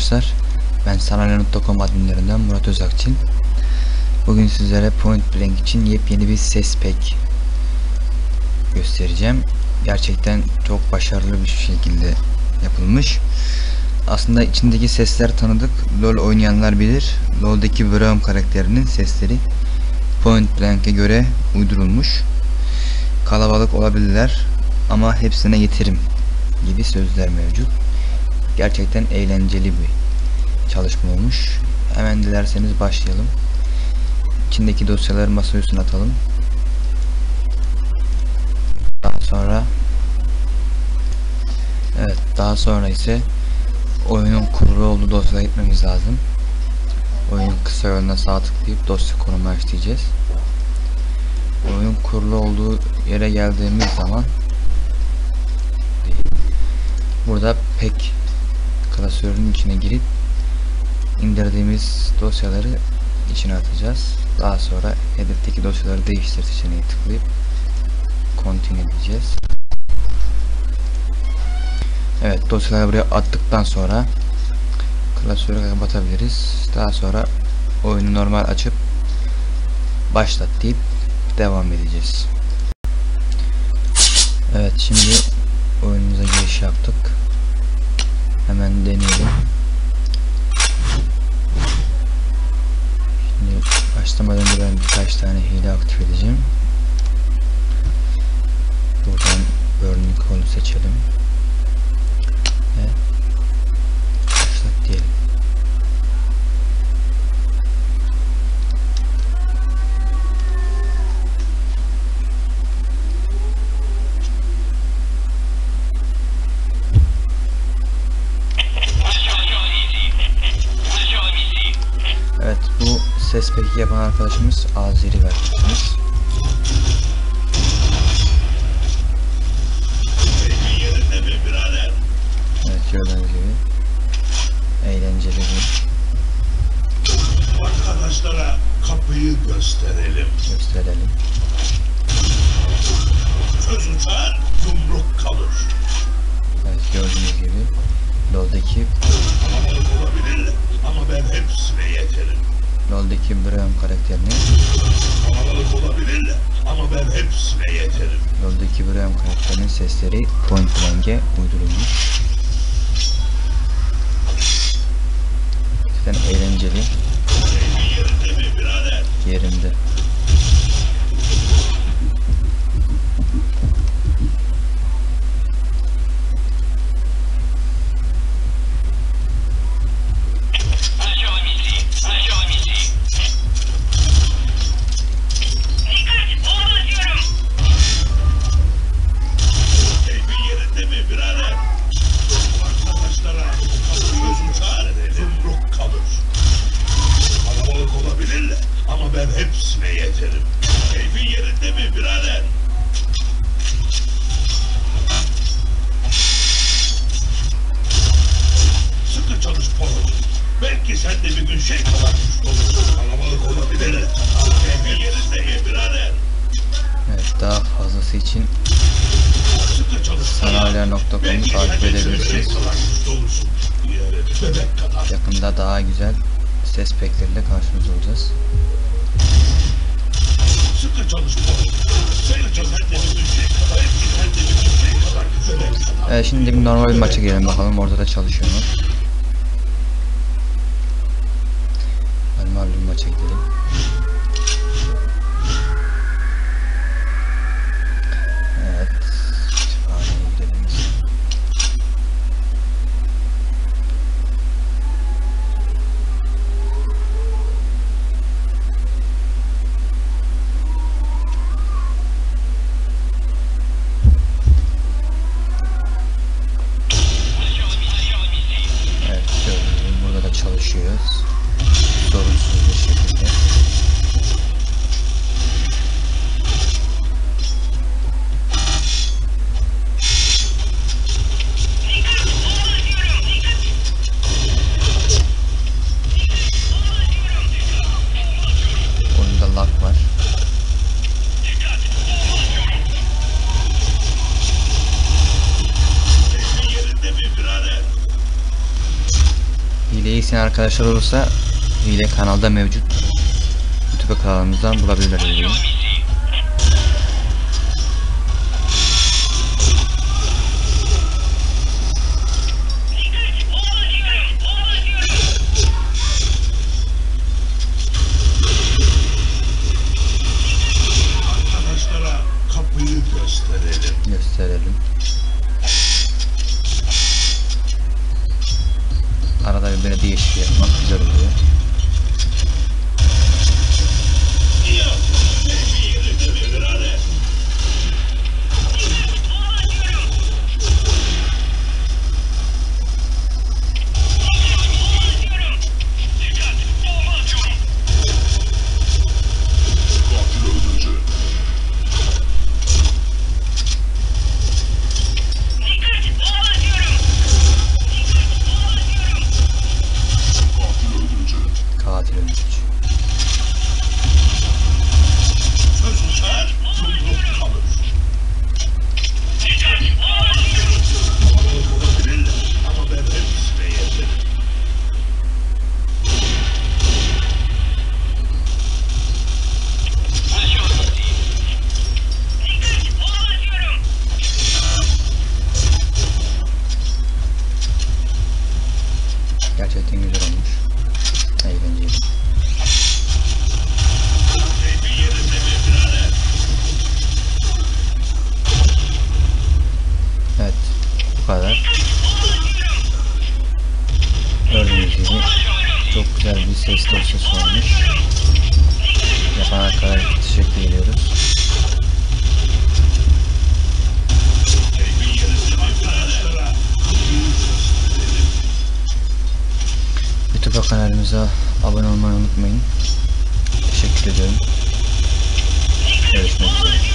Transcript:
arkadaşlar. Ben sanalya.com adminlerinden Murat Özakçıl. Bugün sizlere Point Blank için yepyeni bir ses pack göstereceğim. Gerçekten çok başarılı bir şekilde yapılmış. Aslında içindeki sesler tanıdık. LoL oynayanlar bilir. LoL'daki Braum karakterinin sesleri Point Blank'e göre uydurulmuş. Kalabalık olabilirler ama hepsine yetirim gibi sözler mevcut. Gerçekten eğlenceli bir çalışma olmuş. Hemen dilerseniz başlayalım. İçindeki dosyaları masa üstüne atalım. Daha sonra Evet daha sonra ise oyunun kurulu olduğu dosyaya gitmemiz lazım. Oyun kısa yoluna sağ tıklayıp dosya konumu açacağız. Oyun kurulu olduğu yere geldiğimiz zaman burada pek klasörün içine girip indirdiğimiz dosyaları içine atacağız. Daha sonra hedefteki dosyaları değiştir seçeneği tıklayıp continue diyeceğiz. Evet dosyaları buraya attıktan sonra klasörü kapatabiliriz. Daha sonra oyunu normal açıp başlat deyip devam edeceğiz. Evet şimdi oyunumuza aktif edeceğim. Buradan Burning Hole'u seçelim. Bu ses peki yapan arkadaşımız Azeri arkadaşımız. LoL'deki Braum karakterini Kalabalık olabilir ama ben hepsine yeterim. LoL'deki Braum karakterinin sesleri Point Blank'e uydurulmuş. Gerçekten eğlenceli Keyfin hepsine yeterim. Keyfin yerinde mi birader? Sıkı çalış Polo. Belki sen de bir gün şey kadar olursun. Kalabalık olabilir. Keyfin yerinde mi birader? Evet daha fazlası için Belki takip edebilirsiniz. şey yakında daha güzel ses packleriyle karşınızda olacağız. Sıkı çalış Polo. Belki sen de bir gün kadar. Belki sen de bir gün kadar güçlü olursun. Evet şimdi bir normal bir maça girelim bakalım orada da çalışıyor mu? Normal bir maça gidelim. İsteyen arkadaşlar olursa hile kanalda mevcut. YouTube kanalımızdan bulabilirler kadar. Gördüğünüz gibi çok güzel bir ses dosyası olmuş. Yapan arkadaşlar teşekkür ediyoruz. YouTube kanalımıza abone olmayı unutmayın. Teşekkür ediyorum. Görüşmek üzere.